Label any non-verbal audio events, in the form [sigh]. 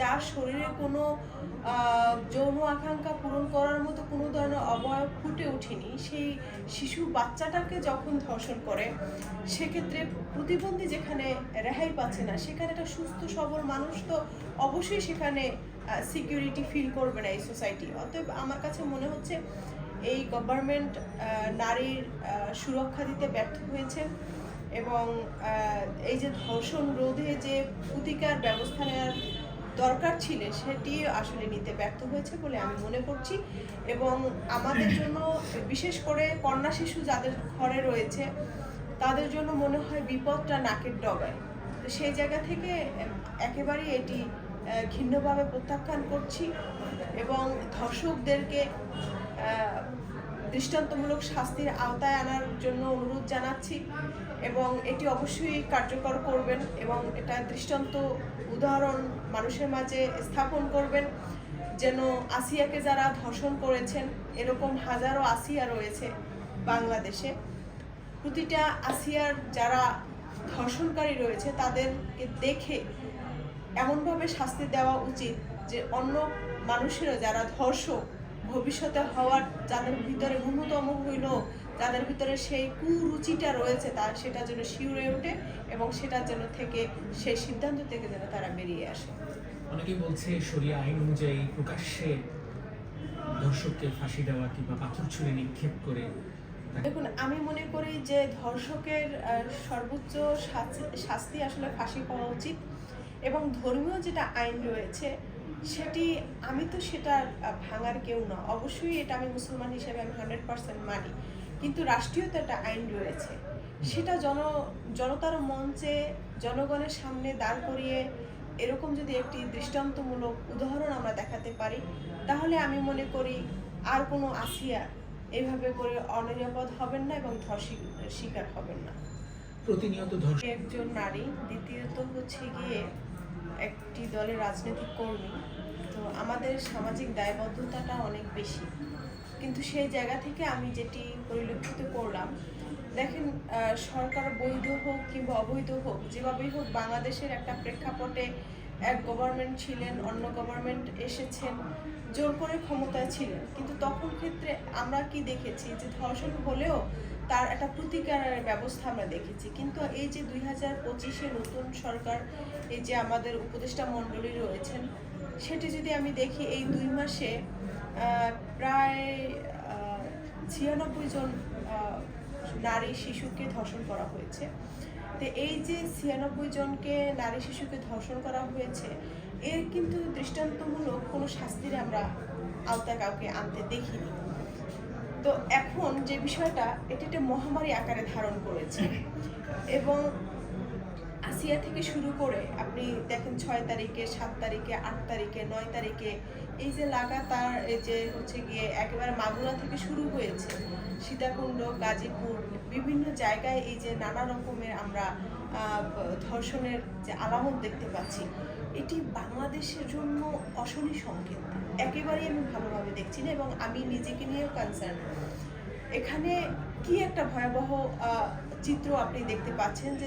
যার শরীরে কোনো যৌন আকাঙ্ক্ষা পূরণ করার মতো কোনো ধরনের অবয়ব ফুটে ওঠেনি। সেই শিশু বাচ্চাটাকে যখন ধর্ষণ করে, সেক্ষেত্রে প্রতিবন্ধী যেখানে রেহাই পাচ্ছে না, সেখানে একটা সুস্থ, সবল মানুষ তো অবশ্যই সেখানে সিকিউরিটি ফিল করবে না এই সোসাইটি অতএব আমার কাছে মনে হচ্ছে এই গভর্নমেন্ট নারীর সুরক্ষা দিতে ব্যর্থ হয়েছে এবং এই যে ধর্ষণ রোধে যে প্রতিকার ব্যবস্থা নেওয়ার দরকার ছিল সেটি আসলে নিতে ব্যর্থ হয়েছে বলে আমি মনে করছি এবং আমাদের [clears throat] জন্য বিশেষ করে কন্যা শিশু যাদের ঘরে রয়েছে তাদের জন্য মনে হয় বিপদটা নাকের ডগায়। তো সেই জায়গা থেকে একেবারেই এটি আহ, প্রত্যাখ্যান করছি এবং ধর্ষকদেরকে দৃষ্টান্তমূলক শাস্তির আওতায় আনার জন্য অনুরোধ জানাচ্ছি। এবং এটি অবশ্যই কার্যকর করবেন এবং এটা দৃষ্টান্ত উদাহরণ মানুষের মাঝে স্থাপন করবেন। যেন আসিয়াকে যারা ধর্ষণ করেছেন, এরকম হাজারো আসিয়া রয়েছে বাংলাদেশে। প্রতিটা আসিয়ার যারা ধর্ষণকারী রয়েছে, তাদেরকে দেখে এমনভাবে শাস্তি দেওয়া উচিত যে অন্য মানুষেরও যারা ধর্ষক, ভবিষ্যতে হওয়ার যাদের ভিতরে ন্যূনতম হইল যাদের ভিতরে সেই কুরুচিটা রয়েছে তার সেটা যেন শিউরে ওঠে এবং সেটার জন্য থেকে সেই সিদ্ধান্ত থেকে যেন তারা বেরিয়ে আসে। অনেকেই বলছে শরিয়া আইন অনুযায়ী প্রকাশ্যে ধর্ষককে ফাঁসি দেওয়া কিংবা পাথর ছুঁড়ে নিক্ষেপ করে দেখুন আমি মনে করি যে ধর্ষকের সর্বোচ্চ শাস্তি আসলে ফাঁসি পাওয়া উচিত এবং ধর্মীয় যেটা আইন রয়েছে সেটি আমি তো সেটা ভাঙার কেউ না। অবশ্যই এটা আমি মুসলমান হিসেবে আমি হান্ড্রেড পার্সেন্ট মানি। কিন্তু রাষ্ট্রীয় তো একটা আইন রয়েছে। সেটা জন জনতার মঞ্চে জনগণের সামনে দাঁড় করিয়ে এরকম যদি একটি দৃষ্টান্তমূলক উদাহরণ আমরা দেখাতে পারি তাহলে আমি মনে করি আর কোনো আসিয়া এভাবে করে অনিরাপদ হবেন না এবং ধর্ষিক শিকার হবেন না। প্রতিনিয়ত একজন নারী দ্বিতীয়ত হচ্ছে গিয়ে একটি দলের রাজনৈতিক কর্মী। তো আমাদের সামাজিক দায়বদ্ধতাটা অনেক বেশি। কিন্তু সেই জায়গা থেকে আমি যেটি পরিলক্ষিত করলাম, দেখেন সরকার বৈধ হোক কিংবা অবৈধ হোক, যেভাবেই হোক বাংলাদেশের একটা প্রেক্ষাপটে এক গভর্নমেন্ট ছিলেন, অন্য গভর্নমেন্ট এসেছেন, জোর করে ক্ষমতায় ছিলেন। কিন্তু তখন ক্ষেত্রে আমরা কি দেখেছি যে ধর্ষণ হলেও তার একটা প্রতিকারের ব্যবস্থা আমরা দেখেছি। কিন্তু এই যে দুই হাজার পঁচিশে নতুন সরকার, এই যে আমাদের উপদেষ্টা মণ্ডলী রয়েছেন সেটি যদি আমি দেখি এই দুই মাসে প্রায় ছিয়ানব্বই জন নারী শিশুকে ধর্ষণ করা হয়েছে। তো এই যে ছিয়ানব্বই জনকে নারী শিশুকে ধর্ষণ করা হয়েছে, এর কিন্তু দৃষ্টান্তমূলক কোনো শাস্তির আমরা আওতায় কাউকে আনতে দেখিনি। তো এখন যে বিষয়টা, এটি একটা মহামারী আকারে ধারণ করেছে। এবং আসিয়া থেকে শুরু করে আপনি দেখেন ছয় তারিখে, সাত তারিখে, আট তারিখে, নয় তারিখে এই যে লাগাতার এই যে হচ্ছে গিয়ে একেবারে মাগুরা থেকে শুরু হয়েছে, সীতাকুণ্ড, গাজীপুর, বিভিন্ন জায়গায় এই যে নানা রকমের আমরা ধর্ষণের যে আলামত দেখতে পাচ্ছি, এটি বাংলাদেশের জন্য অশনি সংকেত। একেবারেই আমি ভালোভাবে দেখছি না এবং আমি নিজেকে নিয়েও কনসার্ন এখানে কি একটা ভয়াবহ চিত্র আপনি দেখতে পাচ্ছেন যে